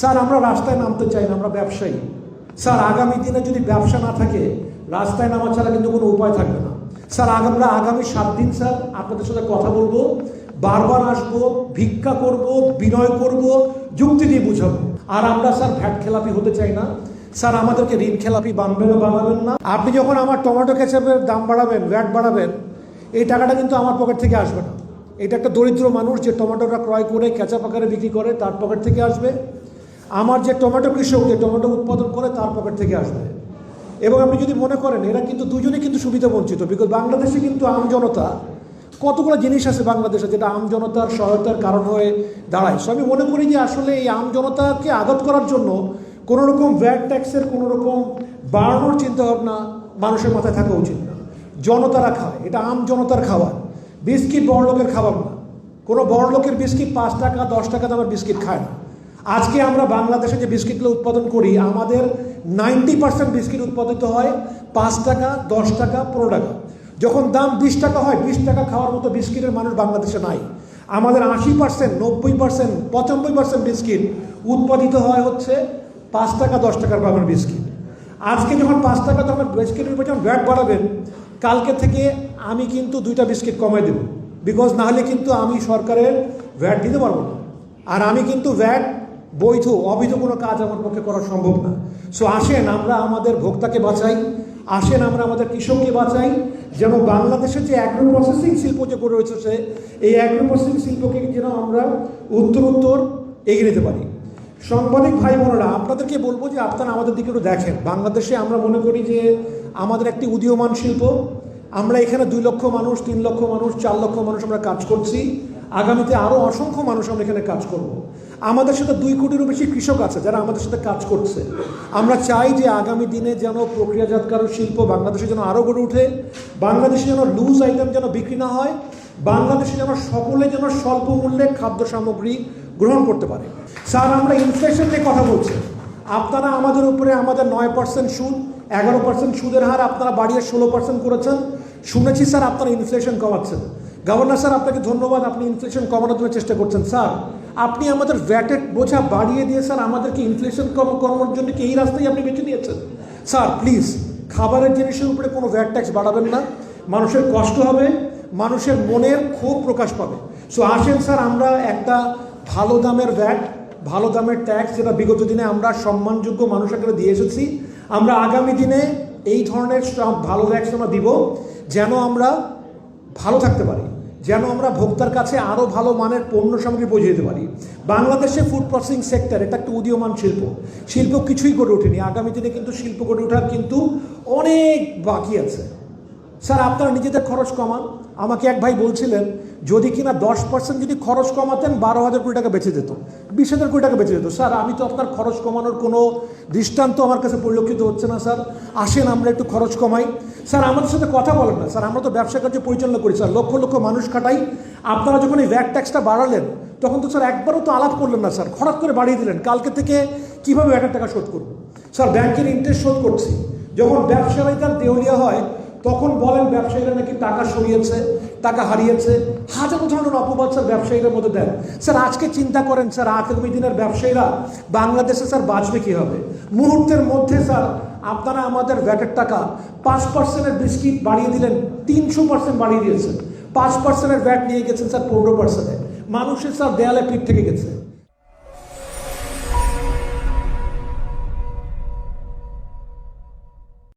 Sir, আমরা রাস্তায় নামতে চাই না, আমরা ব্যবসায়ী। স্যার, আগামী দিনে যদি ব্যবসা না থাকে, রাস্তায় নামা ছাড়া কিন্তু কোনো উপায় থাকবে না। স্যার আমরা আগামী সাত দিন, স্যার, আপনাদের সাথে কথা বলব, বারবার আসব, ভিক্ষা করব, বিনয় করব, যুক্তি দিয়ে বুঝাবো। আর আমরা, স্যার, ভ্যাট খেলাপি হতে চাই না। স্যার, আমাদেরকে ঋণ খেলাপি বানবেন বানাবেন না। আপনি যখন আমার টমেটো কেচাপের দাম বাড়াবেন, ভ্যাট বাড়াবেন, এই টাকাটা কিন্তু আমার পকেট থেকে আসবে না। এটা একটা দরিদ্র মানুষ যে টমেটোটা ক্রয় করে, কেঁচা পাকারে বিক্রি করে, তার পকেট থেকে আসবে। আমার যে টমেটো কৃষক যে টমেটো উৎপাদন করে তার পকেট থেকে আসবে। এবং আপনি যদি মনে করেন, এরা কিন্তু দুজনে কিন্তু সুবিধা বঞ্চিত বিকজ বাংলাদেশে কিন্তু আম জনতা, কতগুলো জিনিস আছে বাংলাদেশে যেটা আম জনতার সহায়তার কারণ হয়ে দাঁড়ায়। সো আমি মনে করি যে আসলে এই আম জনতাকে আঘাত করার জন্য কোনো রকম ভ্যাট ট্যাক্সের কোনো রকম বাড়ানোর চিন্তাভাবনা মানুষের মাথায় থাকা উচিত না। জনতারা খায়, এটা আম জনতার খাবার। বিস্কিট বড় লোকের খাবার না। কোনো বড় লোকের বিস্কিট পাঁচ টাকা, দশ টাকা দামের বিস্কিট খায় না। আজকে আমরা বাংলাদেশে যে বিস্কিটগুলো উৎপাদন করি, আমাদের নাইনটি পার্সেন্ট বিস্কিট উৎপাদিত হয় পাঁচ টাকা, দশ টাকা, পনেরো টাকা। যখন দাম বিশ টাকা হয়, বিশ টাকা খাওয়ার মতো বিস্কিটের মানুষ বাংলাদেশে নাই। আমাদের আশি পার্সেন্ট, নব্বই পার্সেন্ট, পঁচানব্বই পার্সেন্ট বিস্কিট উৎপাদিত হয় হচ্ছে পাঁচ টাকা, দশ টাকার দামের বিস্কিট। আজকে যখন পাঁচ টাকা দামের বিস্কিটের উপর যখন ভ্যাট বাড়াবেন, কালকে থেকে আমি কিন্তু দুইটা বিস্কিট কমাই দেব। বিকজ নাহলে কিন্তু আমি সরকারের ভ্যাট দিতে পারব না। আর আমি কিন্তু ভ্যাট বৈধ, অবৈধ কোনো কাজ আমার পক্ষে করা সম্ভব না। সো আসেন আমরা আমাদের ভোক্তাকে বাঁচাই, আসেন আমরা আমাদের কৃষককে বাঁচাই, যেন বাংলাদেশের যে অ্যাগ্রো প্রসেসিং শিল্প যে গড়ে উঠেছে এই অ্যাগ্রো প্রসেসিং শিল্পকে যেন আমরা উত্তর উত্তর এগিয়ে নিতে পারি। সাংবাদিক ভাই বোনেরা, আপনাদেরকে বলব যে আপনারা আমাদের দিকে একটু দেখেন। বাংলাদেশে আমরা মনে করি যে আমাদের একটি উদীয়মান শিল্প, আমরা এখানে দুই লক্ষ মানুষ, তিন লক্ষ মানুষ, চার লক্ষ মানুষ আমরা কাজ করছি। আগামীতে আরও অসংখ্য মানুষ আমরা এখানে কাজ করব। আমাদের সাথে দুই কোটিরও বেশি কৃষক আছে যারা আমাদের সাথে কাজ করছে। আমরা চাই যে আগামী দিনে যেন প্রক্রিয়াজাতকারক শিল্প বাংলাদেশে যেন আরও গড়ে ওঠে, বাংলাদেশে যেন লুজ আইটেম যেন বিক্রি না হয়, বাংলাদেশে যেন সকলে যেন স্বল্প মূল্যে খাদ্য সামগ্রী গ্রহণ করতে পারে। স্যার, আমরা ইনফ্লেশন নিয়ে কথা বলছি। আপনারা আমাদের উপরে আমাদের নয় পার্সেন্ট সুদ, এগারো পার্সেন্ট সুদের হার আপনারা বাড়িয়ে ষোলো পার্সেন্ট করেছেন। শুনেছি স্যার, আপনারা ইনফ্লেশন কমাচ্ছেন। গভর্নর স্যার, আপনাকে ধন্যবাদ। আপনি ইনফ্লেশন কমানোর জন্য চেষ্টা করছেন। স্যার, আপনি আমাদের ভ্যাটের বোঝা বাড়িয়ে দিয়ে, স্যার, আমাদেরকে ইনফ্লেশন কম কমানোর জন্য কি এই রাস্তায় আপনি বেছে নিয়েছেন? স্যার প্লিজ খাবারের জিনিসের উপরে কোনো ভ্যাট ট্যাক্স বাড়াবেন না। মানুষের কষ্ট হবে, মানুষের মনের ক্ষোভ প্রকাশ পাবে। সো আসেন স্যার, আমরা একটা ভালো দামের ভ্যাট ভালো দামের ট্যাক্স যেটা বিগত দিনে আমরা সম্মানযোগ্য মানুষ আকারে দিয়ে এসেছি, আমরা আগামী দিনে এই ধরনের ভালো ট্যাক্স আমরা দিব, যেন আমরা ভালো থাকতে পারি। যেন আমরা ভোক্তার কাছে আরও ভালো মানের পণ্য সামগ্রী পৌঁছে দিতে পারি। বাংলাদেশে ফুড প্রসেসিং সেক্টর এটা একটা উদীয়মান শিল্প। শিল্প কিছুই গড়ে ওঠেনি। আগামী দিনে কিন্তু শিল্প গড়ে ওঠার কিন্তু অনেক বাকি আছে। স্যার, আপনারা নিজেদের খরচ কমান। আমাকে এক ভাই বলছিলেন, যদি কিনা দশ পার্সেন্ট যদি খরচ কমাতেন, বারো হাজার কোটি টাকা বেঁচে যেত। বিশ হাজার কোটি টাকা বেঁচে যেত। স্যার, আমি তো আপনার খরচ কমানোর কোনো দৃষ্টান্ত আমার কাছে পরিলক্ষিত হচ্ছে না, স্যার। আসেন, আমরা একটু খরচ কমাই। স্যার, আমাদের সাথে কথা বলেন না। স্যার, আমরা তো ব্যবসা কার্য পরিচালনা করি, স্যার। লক্ষ লক্ষ মানুষ খাটাই। আপনারা যখন এই ভ্যাট ট্যাক্সটা বাড়ালেন, তখন তো, স্যার, একবারও তো আলাপ করলেন না, স্যার। হঠাৎ করে বাড়িয়ে দিলেন। কালকে থেকে কীভাবে এক হাজার টাকা শোধ করব? স্যার, ব্যাংকের ইন্টারেস্ট শোধ করছি। যখন ব্যবসায়ীরা দেউলিয়া হয় তখন বলেন ব্যবসায়ীরা নাকি টাকা সরিয়েছে, টাকা হারিয়েছে। হাজারো ধরনের অপবাদ স্যার ব্যবসায়ীদের মধ্যে দেন। স্যার, আজকে চিন্তা করেন স্যার, আগামী দিনের ব্যবসায়ীরা বাংলাদেশে স্যার বাঁচবে কীভাবে? মুহূর্তের মধ্যে স্যার আপনারা আমাদের ভ্যাটের টাকা পাঁচ পার্সেন্টের বিস্কিট বাড়িয়ে দিলেন, তিনশো পার্সেন্ট বাড়িয়ে দিয়েছেন। পাঁচ পার্সেন্টের ভ্যাট নিয়ে গেছেন স্যার, পনেরো পার্সেন্টে। মানুষের স্যার দেয়ালে পিঠ থেকে গেছে।